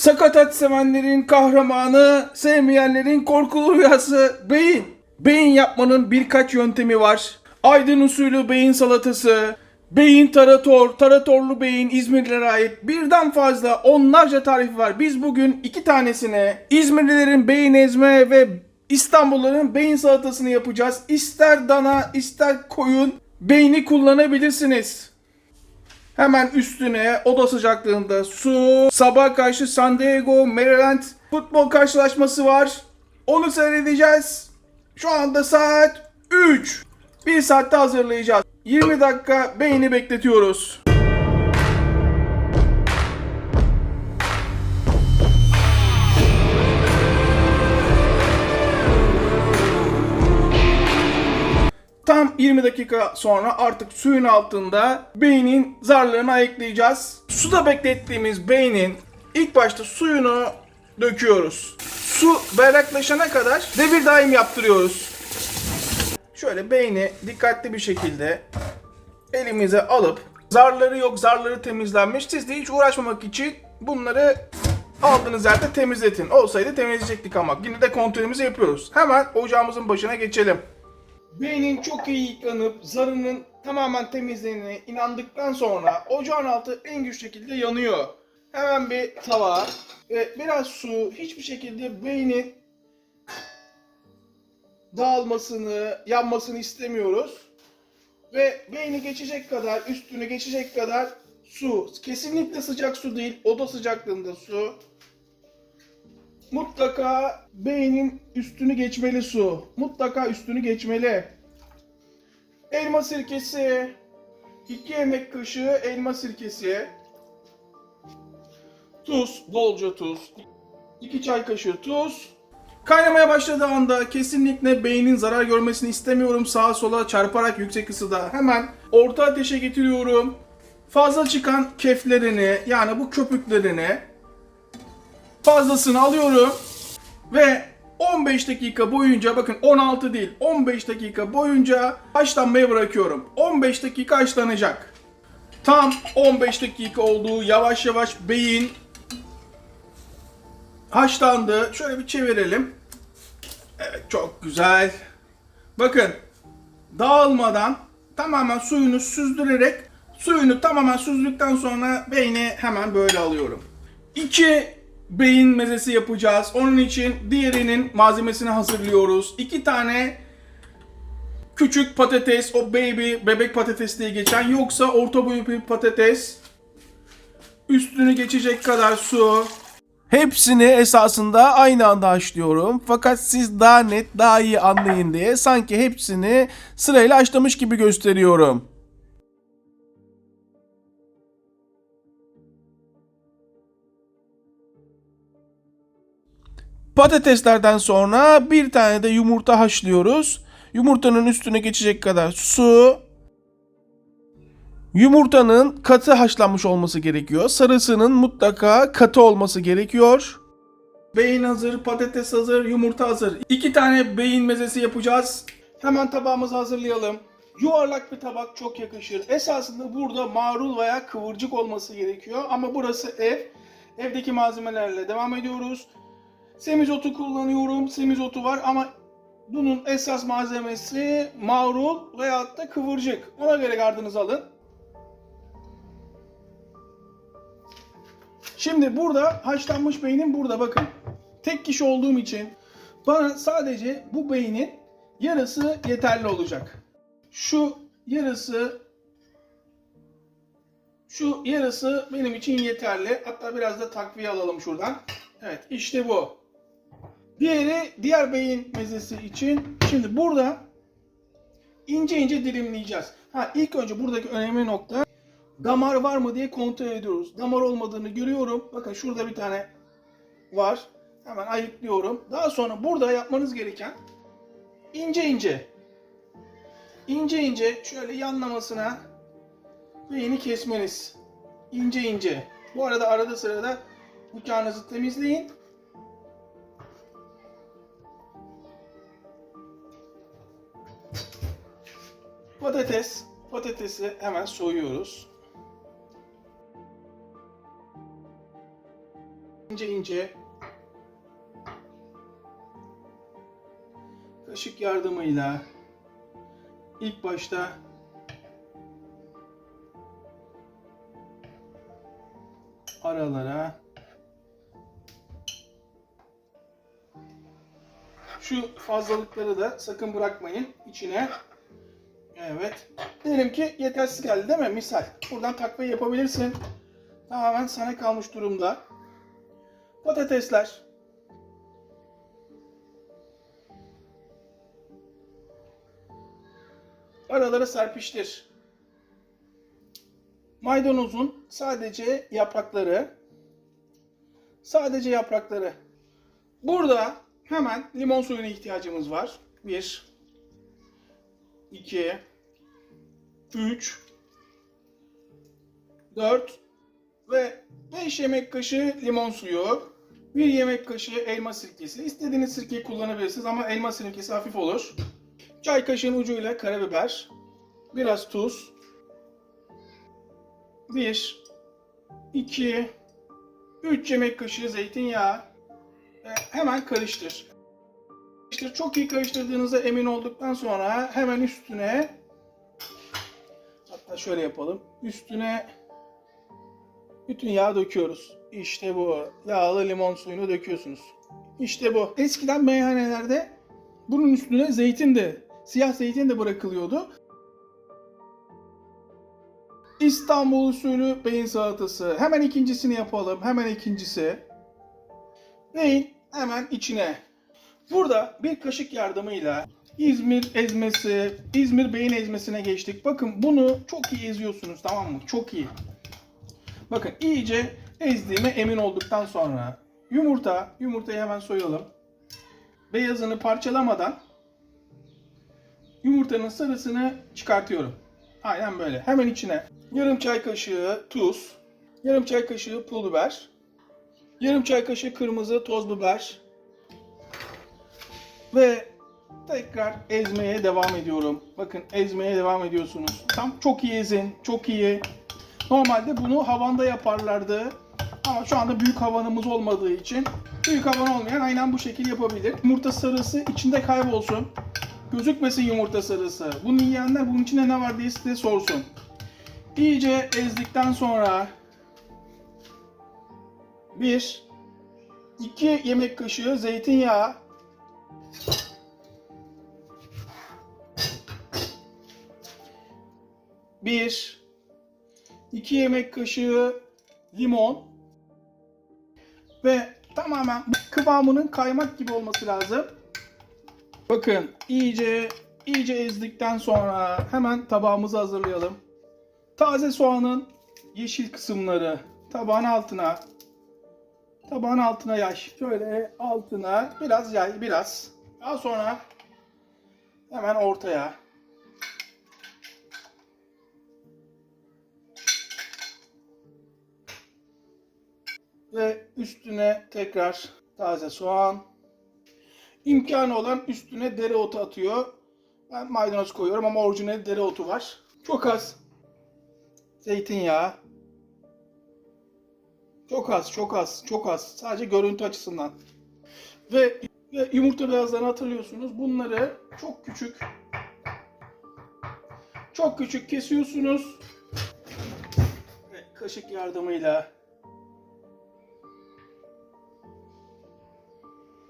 Sakatat sevenlerin kahramanı, sevmeyenlerin korkulu rüyası beyin. Beyin yapmanın birkaç yöntemi var. Aydın usulü beyin salatası, beyin tarator, taratorlu beyin İzmirlilere ait birden fazla onlarca tarif var. Biz bugün iki tanesine İzmirlilerin beyin ezme ve İstanbulluların beyin salatasını yapacağız. İster dana ister koyun beyni kullanabilirsiniz. Hemen üstüne oda sıcaklığında su. Sabah karşı San Diego, Maryland futbol karşılaşması var. Onu seyredeceğiz. Şu anda saat 3. Bir saatte hazırlayacağız. 20 dakika beyni bekletiyoruz. Tam 20 dakika sonra artık suyun altında beynin zarlarını ayıklayacağız. Suda beklettiğimiz beynin ilk başta suyunu döküyoruz. Su berraklaşana kadar devir daim yaptırıyoruz. Şöyle beyni dikkatli bir şekilde elimize alıp zarları yok zarları temizlenmiş. Siz de hiç uğraşmamak için bunları aldığınız yerde temizletin. Olsaydı temizleyecektik ama yine de kontrolümüzü yapıyoruz. Hemen ocağımızın başına geçelim. Beynin çok iyi yıkanıp zarının tamamen temizlediğine inandıktan sonra ocağın altı en güçlü şekilde yanıyor. Hemen bir tava ve biraz su hiçbir şekilde beynin dağılmasını, yanmasını istemiyoruz. Ve beyni geçecek kadar, üstünü geçecek kadar su. Kesinlikle sıcak su değil, oda sıcaklığında su. Mutlaka beynin üstünü geçmeli su. Mutlaka üstünü geçmeli. Elma sirkesi. 2 yemek kaşığı elma sirkesi. Tuz, bolca tuz. 2 çay kaşığı tuz. Kaynamaya başladığı anda kesinlikle beynin zarar görmesini istemiyorum. Sağa sola çarparak yüksek ısıda hemen orta ateşe getiriyorum. Fazla çıkan keflerini yani bu köpüklerini fazlasını alıyorum ve 15 dakika boyunca bakın 16 değil 15 dakika boyunca haşlanmaya bırakıyorum. 15 dakika haşlanacak. Tam 15 dakika oldu. Yavaş yavaş beyin haşlandı. Şöyle bir çevirelim. Evet çok güzel. Bakın dağılmadan tamamen suyunu süzdürerek suyunu tamamen süzdükten sonra beyni hemen böyle alıyorum. İki beyin mezesi yapacağız. Onun için diğerinin malzemesini hazırlıyoruz. İki tane küçük patates, o baby, bebek patates diye geçen yoksa orta boy bir patates. Üstünü geçecek kadar su. Hepsini esasında aynı anda haşlıyorum. Fakat siz daha net, daha iyi anlayın diye sanki hepsini sırayla haşlamış gibi gösteriyorum. Patateslerden sonra bir tane de yumurta haşlıyoruz. Yumurtanın üstüne geçecek kadar su. Yumurtanın katı haşlanmış olması gerekiyor. Sarısının mutlaka katı olması gerekiyor. Beyin hazır, patates hazır, yumurta hazır. İki tane beyin mezesi yapacağız. Hemen tabağımızı hazırlayalım. Yuvarlak bir tabak çok yakışır. Esasında burada marul veya kıvırcık olması gerekiyor. Ama burası ev. Evdeki malzemelerle devam ediyoruz. Semizotu kullanıyorum. Semizotu var ama bunun esas malzemesi marul veyahut da kıvırcık. Ona göre gardınızı alın. Şimdi burada haşlanmış beynim burada bakın. Tek kişi olduğum için bana sadece bu beynin yarısı yeterli olacak. Şu yarısı şu yarısı benim için yeterli. Hatta biraz da takviye alalım şuradan. Evet işte bu. Diğeri diğer beyin mezesi için. Şimdi burada ince ince dilimleyeceğiz. Ha ilk önce buradaki önemli nokta damar var mı diye kontrol ediyoruz. Damar olmadığını görüyorum. Bakın şurada bir tane var. Hemen ayıklıyorum. Daha sonra burada yapmanız gereken ince ince ince ince şöyle yanlamasına beyni kesmeniz. İnce ince. Bu arada arada sırada bıçağınızı temizleyin. Patates. Patatesi hemen soyuyoruz. ince ince kaşık yardımıyla ilk başta aralara şu fazlalıkları da sakın bırakmayın içine. Evet. Diyelim ki yetersiz geldi değil mi? Misal. Buradan takviye yapabilirsin. Tamamen sana kalmış durumda. Patatesler. Aralara serpiştir. Maydanozun sadece yaprakları. Sadece yaprakları. Burada hemen limon suyuna ihtiyacımız var. 1 2 3 4 ve 5 yemek kaşığı limon suyu, 1 yemek kaşığı elma sirkesi. İstediğiniz sirkeyi kullanabilirsiniz ama elma sirkesi hafif olur. Çay kaşığının ucuyla karabiber, biraz tuz, 1 2 3 yemek kaşığı zeytinyağı ve hemen karıştır. Çok iyi karıştırdığınıza emin olduktan sonra hemen üstüne hatta şöyle yapalım. Üstüne bütün yağı döküyoruz. İşte bu. Yağlı limon suyunu döküyorsunuz. İşte bu. Eskiden meyhanelerde bunun üstüne zeytin de, siyah zeytin de bırakılıyordu. İstanbul usulü beyin salatası. Hemen ikincisini yapalım. Hemen ikincisi. Beyin hemen içine. Burada bir kaşık yardımıyla İzmir ezmesi, İzmir beyin ezmesine geçtik. Bakın bunu çok iyi eziyorsunuz tamam mı? Çok iyi. Bakın iyice ezdiğime emin olduktan sonra yumurta, yumurtayı hemen soyalım. Beyazını parçalamadan yumurtanın sarısını çıkartıyorum. Aynen böyle. Hemen içine yarım çay kaşığı tuz, yarım çay kaşığı pul biber, yarım çay kaşığı kırmızı toz biber ve tekrar ezmeye devam ediyorum. Bakın ezmeye devam ediyorsunuz. Tam çok iyi ezin, çok iyi. Normalde bunu havanda yaparlardı. Ama şu anda büyük havanımız olmadığı için büyük havan olmayan aynen bu şekil yapabilir. Yumurta sarısı içinde kaybolsun. Gözükmesin yumurta sarısı. Bunu yiyenler bunun içinde ne var diye size sorsun. İyice ezdikten sonra bir, iki yemek kaşığı zeytinyağı bir, iki yemek kaşığı limon ve tamamen kıvamının kaymak gibi olması lazım. Bakın iyice iyice ezdikten sonra hemen tabağımızı hazırlayalım. Taze soğanın yeşil kısımları tabağın altına tabağın altına yay. Şöyle altına biraz yay biraz. Daha sonra hemen ortaya. Ve üstüne tekrar taze soğan. İmkanı olan üstüne dereotu atıyor. Ben maydanoz koyuyorum ama orijinal dereotu var. Çok az. Zeytinyağı. Çok az, çok az, çok az. Sadece görüntü açısından. Ve, ve yumurta beyazlarını hatırlıyorsunuz. Bunları çok küçük çok küçük kesiyorsunuz. Ve kaşık yardımıyla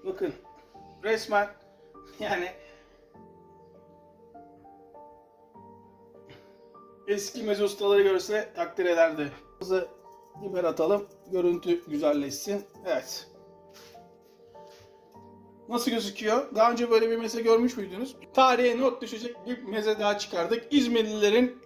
Bakın resmen yani eski meze ustaları görse takdir ederdi. Hızlı biber atalım. Görüntü güzelleşsin. Evet. Nasıl gözüküyor? Daha önce böyle bir meze görmüş müydünüz? Tarihe not düşecek bir meze daha çıkardık. İzmirlilerin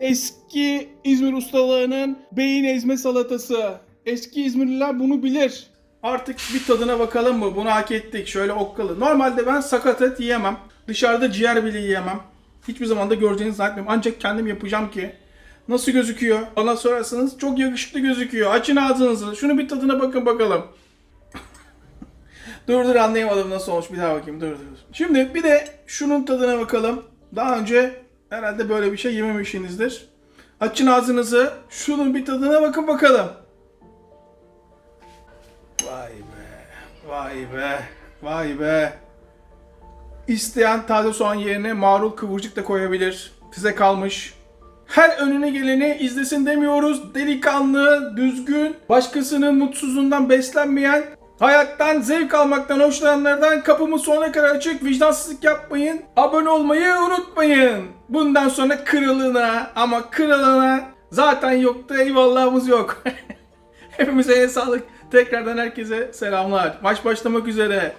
eski İzmir ustalığının beyin ezme salatası. Eski İzmirliler bunu bilir. Artık bir tadına bakalım mı? Bunu hak ettik. Şöyle okkalı. Normalde ben sakat et yiyemem. Dışarıda ciğer bile yiyemem. Hiçbir zaman da göreceğinizi zannetmiyorum. Ancak kendim yapacağım ki. Nasıl gözüküyor? Bana sorarsanız çok yakışıklı gözüküyor. Açın ağzınızı. Şunu bir tadına bakın bakalım. dur dur anlayamadım nasıl olmuş. Bir daha bakayım. Dur dur. Şimdi bir de şunun tadına bakalım. Daha önce herhalde böyle bir şey yememişsinizdir. Açın ağzınızı. Şunun bir tadına bakın bakalım. Vay be. Vay be. İsteyen taze soğan yerine marul kıvırcık da koyabilir. Size kalmış. Her önüne geleni izlesin demiyoruz. Delikanlı, düzgün, başkasının mutsuzluğundan beslenmeyen, hayattan zevk almaktan hoşlananlardan kapımız sonuna kadar açık. Vicdansızlık yapmayın. Abone olmayı unutmayın. Bundan sonra kralına ama kralına zaten yoktu eyvallahımız yok. Hepimize sağlık. Tekrardan herkese selamlar. Maç başlamak üzere.